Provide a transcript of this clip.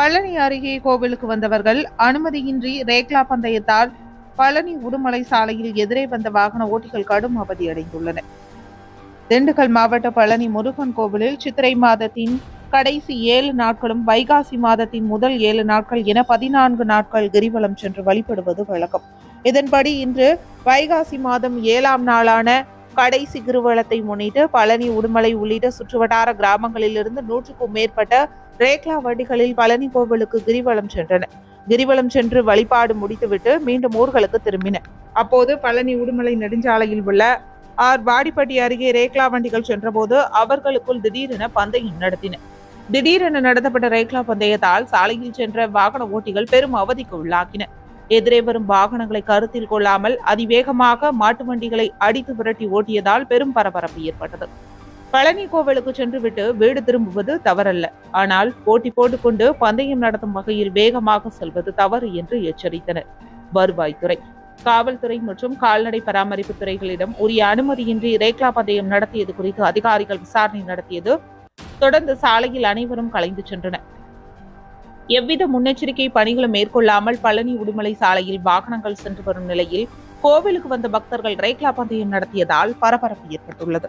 பழனி அருகே கோவிலுக்கு வந்தவர்கள் அனுமதியின்றி ரேக்லா பந்தயத்தால் பழனி உடுமலை சாலையில் எதிரே வந்த வாகன ஓட்டிகள் கடும் அவதியடைந்துள்ளனர் திண்டுக்கல் மாவட்ட பழனி முருகன் கோவிலில் சித்திரை மாதத்தின் கடைசி ஏழு நாட்களும் வைகாசி மாதத்தின் முதல் ஏழு நாட்கள் என பதினான்கு நாட்கள் கிரிவலம் சென்று வழிபடுவது வழக்கம். இதன்படி இன்று வைகாசி மாதம் ஏழாம் நாளான கடைசி கிருவலத்தை முன்னிட்டு பழனி உடுமலை உள்ளிட்ட சுற்றுவட்டார கிராமங்களிலிருந்து நூற்றுக்கும் மேற்பட்ட ரேக்லா வண்டிகளில் பழனி கோவிலுக்கு கிரிவலம் சென்றனர் கிரிவலம் சென்று வழிபாடு முடித்துவிட்டு மீண்டும் ஊர்களுக்கு திரும்பினர் அப்போது பழனி உடுமலை நெடுஞ்சாலையில் உள்ள ஆர். வாடிப்பட்டி அருகே ரேக்லா வண்டிகள் சென்றபோது அவர்களுக்குள் திடீரென பந்தயம் நடத்தின. திடீரென நடத்தப்பட்ட ரேக்லா பந்தயத்தால் சாலையில் சென்ற வாகன ஓட்டிகள் பெரும் அவதிக்கு உள்ளாக்கின. எதிரே வரும் வாகனங்களை கருத்தில் கொள்ளாமல் அதிவேகமாக மாட்டு வண்டிகளை அடித்து விரட்டி ஓட்டியதால் பெரும் பரபரப்பு ஏற்பட்டது. பழனி கோவிலுக்கு சென்றுவிட்டு வீடு திரும்புவது தவறல்ல. ஆனால் போட்டி போட்டுக்கொண்டு பந்தயம் நடத்தும் வகையில் வேகமாக செல்வது தவறு என்று எச்சரித்தனர் வருவாய்த்துறை. காவல்துறை மற்றும் கால்நடை பராமரிப்பு துறைகளிடம் உரிய அனுமதியின்றி ரேக்லா பந்தயம் நடத்தியது குறித்து அதிகாரிகள் விசாரணை நடத்தியது. தொடர்ந்து சாலையில் அனைவரும் கலைந்து சென்றனர். எவ்வித முன்னெச்சரிக்கை பணிகளும் மேற்கொள்ளாமல் பழனி உடுமலை சாலையில் வாகனங்கள் சென்று வரும் நிலையில் கோவிலுக்கு வந்த பக்தர்கள் ரேக்லா பந்தயம் நடத்தியதால் பரபரப்பு ஏற்பட்டுள்ளது.